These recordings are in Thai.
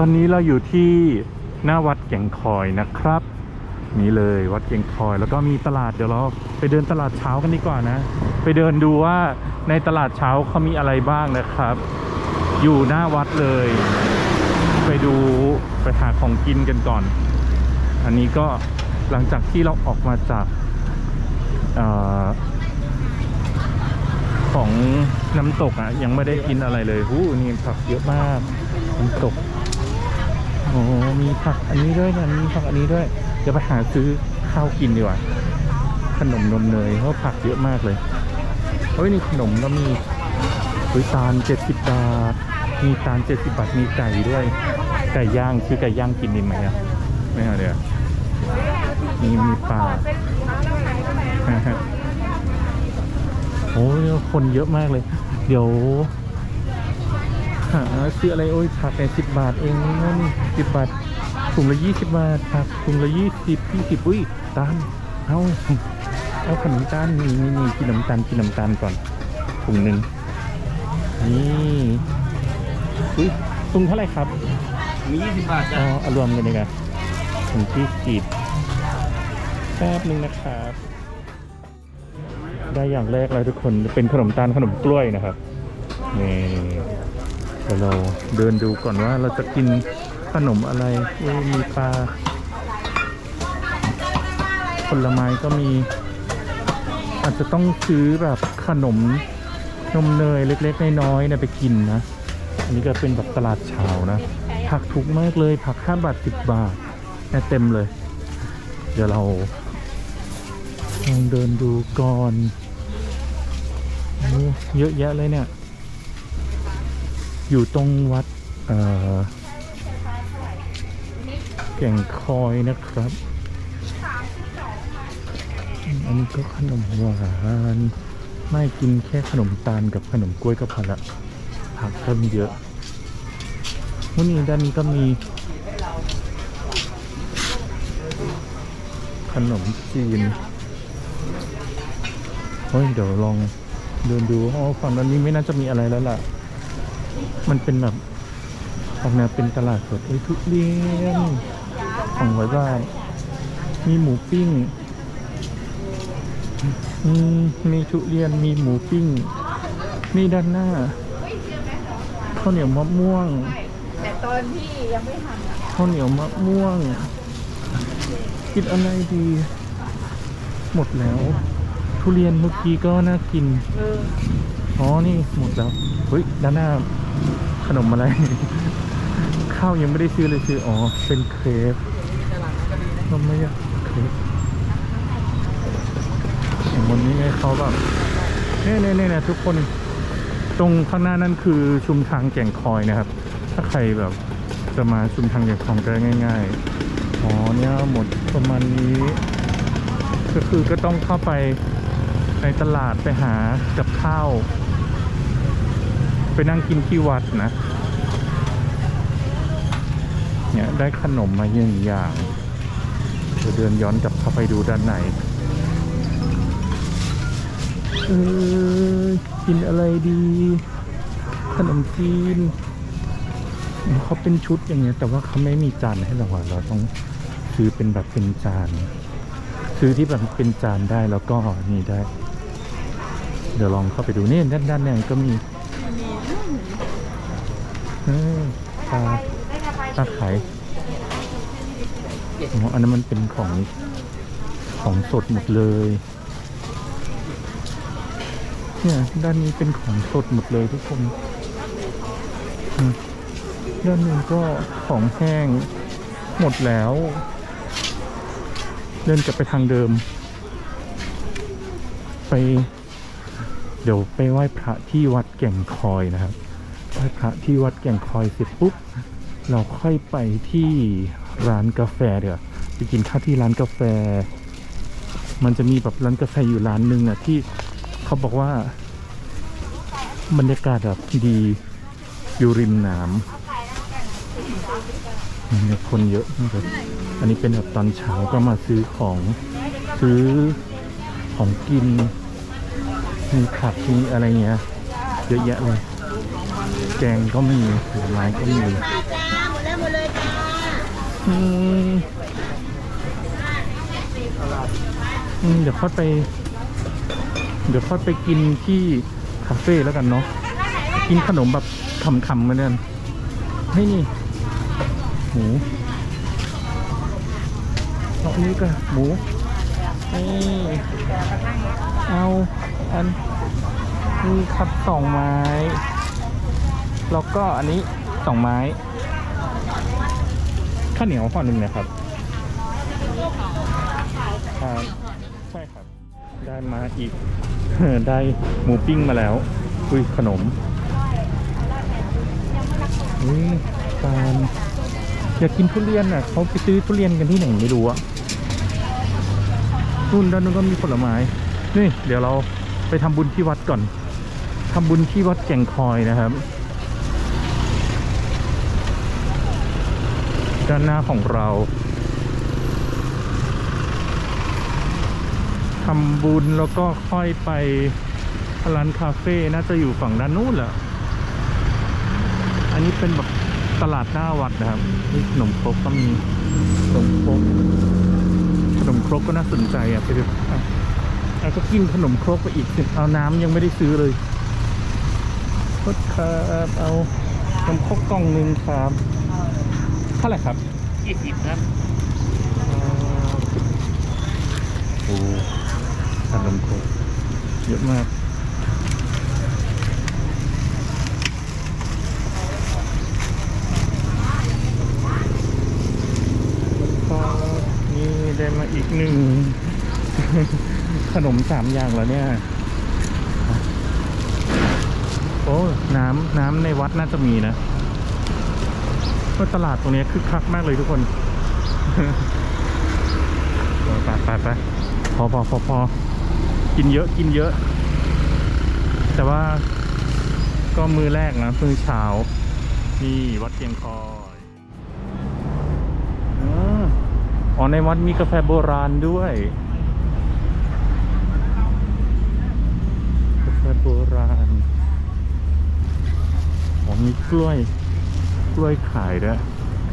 ตอนนี้เราอยู่ที่หน้าวัดแก่งคอยนะครับ นี่เลยวัดแก่งคอย แล้วก็มีตลาดเดี๋ยวเราไปเดินตลาดเช้ากันดีกว่านะ ไปเดินดูว่าในตลาดเช้าเขามีอะไรบ้างนะครับ อยู่หน้าวัดเลย ไปดูไปหาของกินกันก่อน อันนี้ก็หลังจากที่เราออกมาจากอของน้ำตกอะยังไม่ได้กินอะไรเลยหูนี่ผักเยอะมากน้ำตก อ้มีผักอันนี้ด้วยนะมีผักอันนี้ด้วยเดี๋ยวไปหาซื้อข้าวกินดีกว่า ขนมนมเนยเพราะผักเยอะมากเลยเฮ้ยนี่ขนมก็มีคุยตาลเจ็ดสิบบาท มีตาลเจ็ดสิบบาท มีไก่ด้วย ไก่ย่างคือไก่ย่างกินดีไหมอะ ไม่เอาเดี๋ยวมีมีปลาโอ้ยคนเยอะมากเลย เดี๋ยว หาซื้ออะไรโอ้ยผักในสิบบาทเองนั่นสิบบาทถุงละยี่สิบบาทผักถุงละยี่สิบยี่สิบอุ้ยตาลเอาเอาขนมตาลนี่นี่นี่กินน้ำตาลกินน้ำตาลก่อนถุงหนึ่งนี่อุ้ยถุงเท่าไหร่ครับมียี่สิบบาทอ๋จ้ะอเอารวมกันเลยกันถุงที่กีดแป๊บหนึ่งนะครับได้อย่างแรกเลยทุกคนเป็นขนมตาลขนมกล้วยนะครับนี่ เดี๋ยวเราเดินดูก่อนว่าเราจะกินขนมอะไรเอ้มีปลาผลไม้ก็มี อาจจะต้องซื้อแบบขนมนมเนยเล็กๆน้อยๆเนี่ยไปกินนะ อันนี้ก็เป็นแบบตลาดเช้านะ ผักถูกมากเลยผัก5บาท10 บาทเนี่ยเต็มเลย เดี๋ยวเราลองเดินดูก่อนโอ้เยอะแยะเลยเนี่ย อยู่ตรงวัดเอ่อแก่งคอยนะครับ อันนี้ก็ขนมหวานไม่กินแค่ขนมตาลกับขนมกล้วยก็พอละผักก็มีเยอะวันนี้ด้านนี้ก็มี ขนมจีนเฮ้ยเดี๋ยวลองเดินดูอ๋อฝั่งด้านนี้ไม่น่าจะมีอะไรแล้วล่ะ มันเป็นแบบออกแนวเป็นตลาดสดเอ้ยทุเรียนของไว้บ้านมีหมูปิ้งอืมมีทุเรียนมีหมูปิ้งนี่ด้านหน้าข้าวเหนียวมะม่วงแต่ตอนที่ยังไม่ทำอะข้าวเหนียวมะม่วงกินอะไรดี หมดแล้ว ทุเรียนเมื่อกี้ก็น่ากินเอออ๋อนี่หมดแล้วเฮ้ยด้านหน้า ขนมอะไร ข้าวยังไม่ได้ซื้อเลยซื้อ อ๋อ เป็นเครปก็ไม่อยากเครปองวันนี้ไงเขาแบบเนี่ยเนี่ยเนี่ยทุกคนตรงข้างหน้านั่นคือชุมทางแก่งคอยนะครับ ถ้าใครแบบจะมาชุมทางแก่งคอยก็ง่าย ๆ อ๋อเนี่ยหมดประมาณนี้ ก็คือก็ต้องเข้าไปในตลาดไปหากับข้าว ไปนั่งกินที่วัดนะ เนี่ยได้ขนมมาหนึ่งอย่างเดี๋ยวเดินย้อนกลับเข้าไปดูด้านในเออกินอะไรดี ขนมจีนเขาเป็นชุดอย่างเงี้ยแต่ว่าเขาไม่มีจานให้เราอะเราต้องซื้อเป็นแบบเป็นจาน ซื้อที่แบบเป็นจานได้แล้วก็นี่ได้ เดี๋ยวลองเข้าไปดูนี่ด้านด้านในก็มี เออปลาปลาไข่อ๋ออันนั้นมันเป็นของของสดหมดเลย เนี่ยด้านนี้เป็นของสดหมดเลยทุกคนด้านนี้ก็ของแห้งหมดแล้ว เดินกลับไปทางเดิม ไป เดี๋ยวไปไหว้พระที่วัดแก่งคอยนะครับ ไหว้พระที่วัดแก่งคอยเสร็จปุ๊บ เราค่อยไปที่ร้านกาแฟเดี๋ยวไปกินข้าวที่ร้านกาแฟ มันจะมีแบบร้านกาแฟอยู่ร้านหนึ่งอะที่เขาบอกว่า บรรยากาศแบบดีอยู่ริมน้ำเนี่ยคนเยอะมากเลยอันนี้เป็นแบบตอนเช้าก็มาซื้อของซื้อของกินมีผักมีอะไรเงี้ยเยอะแยะเลย แกงก็ไม่มีผลไม้ก็ไมีจ้าหมดแล้วหมดอืมอืมเดี๋ยวค่อยไป เดี๋ยวค่อยไปกินที่คาเฟ่แล้วกันเนาะกินขนมแบบขำๆมาเนี่ยเฮ้นี่หมูเอาอันนี้ก็หมูนี่เอาอันนี่ครับสองไม้ แล้วก็อันนี้สองไม้ข้าวเหนียวห่อหนึ่งนะครับใช่ครับ ได้มาอีก ได้หมูปิ้งมาแล้วอุ้ยขนมอุ้ยตาลอยากกินทุเรียนอะเขาไปซื้อทุเรียนกันที่ไหนไม่รู้อะนู่นด้านนู้นก็มีผลไม้ นี่ เดี๋ยวเราไปทำบุญที่วัดก่อนทำบุญที่วัดแก่งคอยนะครับ ด้านหน้าของเราทำบุญแล้วก็ค่อยไปร้านคาเฟ่น่าจะอยู่ฝั่งด้านนู้นแหละอันนี้เป็นแบบตลาดหน้าวัดนะครับนี่ขนมครกก็มีขนมครกขนมครกก็น่าสนใจอะไปดูอะอะก็กินขนมครกไปอีกเอาน้ำยังไม่ได้ซื้อเลยก็ครับเอาขนมครกกล่องหนึ่งครับ ท่าไหร่ครับยี่สิบครับโอ้ขนมครกเยอะมากก็นี่ได้มาอีกหนึ่ง ขนมสามอย่างแล้วเนี่ย โอ้ น้ำน้ำในวัดน่าจะมีนะก็ ตลาดตรงนี้คึกคักมากเลยทุกคนไปไปไปพอพอพอพอกินเยอะกินเยอะ แต่ว่าก็มือแรกนะมือเช้า นี่วัดเกียงคอยอาอ๋อในวัดมีกาแฟโบราณด้วย กาแฟโบราณ อ๋อมีกล้วย กล้วยขายด้วย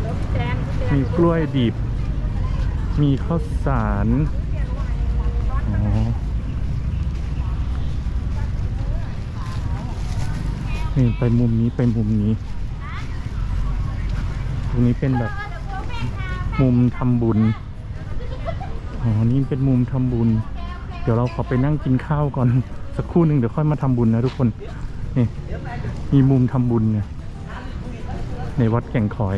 แล้วแจมทุเรียนมีกล้วยดิบ มีข้าวสารอ๋อนี่ไปมุมนี้ไปมุมนี้ ตรงนี้เป็นแบบมุมทำบุญ อ๋อ นี่เป็นมุมทำบุญ เดี๋ยวเราขอไปนั่งกินข้าวก่อน สักครู่หนึ่งเดี๋ยวค่อยมาทำบุญนะทุกคน นี่ มีมุมทำบุญเนี่ย ในวัดแก่งคอย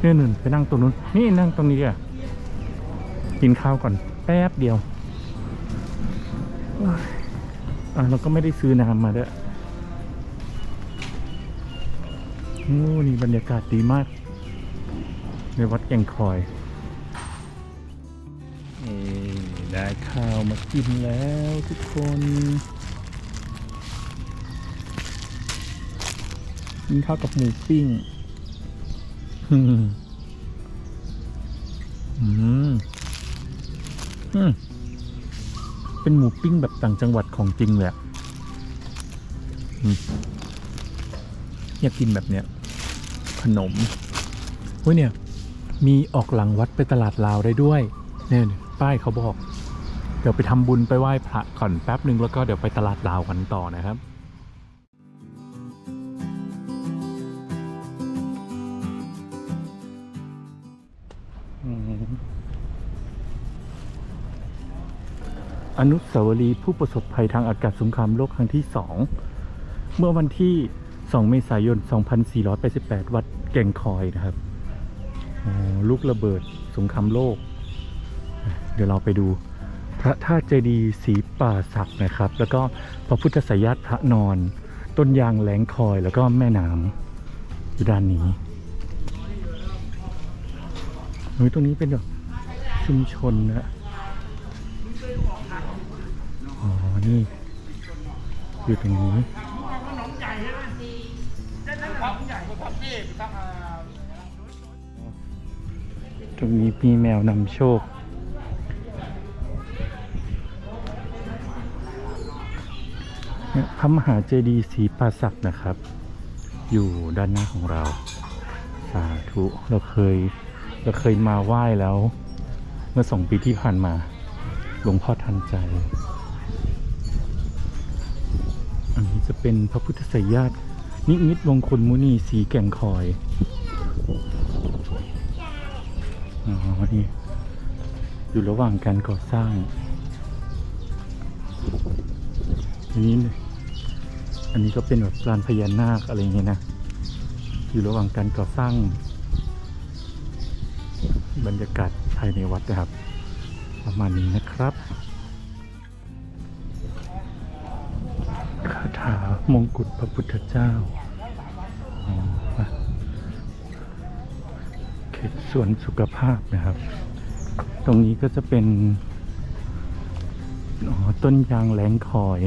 เนี่ยหนึ่งไปนั่งตรงนู้นนี่นั่งตรงนี้อะกินข้าวก่อนแป๊บเดียวอะเราก็ไม่ได้ซื้อน้ำมาด้วยโอ้นี่บรรยากาศดีมาก ในวัดแก่งคอยนี่ได้ข้าวมากินแล้วทุกคนกินข้าวกับหมูปิ้ง อืมอืมเป็นหมูปิ้งแบบต่างจังหวัดของจริงเลยอะอืมอยากกินแบบเนี้ย ขนมเฮ้ยเนี่ย มีออกหลังวัดไปตลาดลาวได้ด้วย เนี่ยป้ายเขาบอก เดี๋ยวไปทำบุญไปไหว้พระก่อนแป๊บหนึ่งแล้วก็เดี๋ยวไปตลาดลาวกันต่อนะครับ อนุสาวรีย์ผู้ประสบภัยทางอากาศสงครามโลกครั้งที่สองเมื่อวันที่ 2 เมษายน 2488 วัดแก่งคอยนะครับลูกระเบิดสงครามโลก เดี๋ยวเราไปดูพระธาตุเจดีย์ศรีป่าศักดิ์นะครับ แล้วก็พระพุทธสยาตพระนอน ต้นยางแหลงคอยแล้วก็แม่น้ำอยู่ด้านนี้เฮ้ยตรงนี้เป็นแบบชุมชนนะ นี่อยู่ตรงนี้ตรงนี้มีแมวนำโชคพระมหาเจดีย์ศรีปราศักดิ์นะครับ อยู่ด้านหน้าของเรา สาธุเราเคยเราเคยมาไหว้แล้ว เมื่อสองปีที่ผ่านมาหลวงพ่อทันใจ อันนี้จะเป็นพระพุทธสยญาตินิมิตมงคลมุนีสีแก่งคอยอ๋อนี่อยู่ระหว่างการก่อสร้างอันนี้อันนี้ก็เป็นแบบลานพญานาคอะไรเงี้ยนะ อยู่ระหว่างการก่อสร้าง บรรยากาศภายในวัดนะครับ ประมาณนี้นะครับ มงกุฎพระพุทธเจ้าเขตสวนสุขภาพนะครับ ตรงนี้ก็จะเป็นอ๋อต้นยางแหลงคอย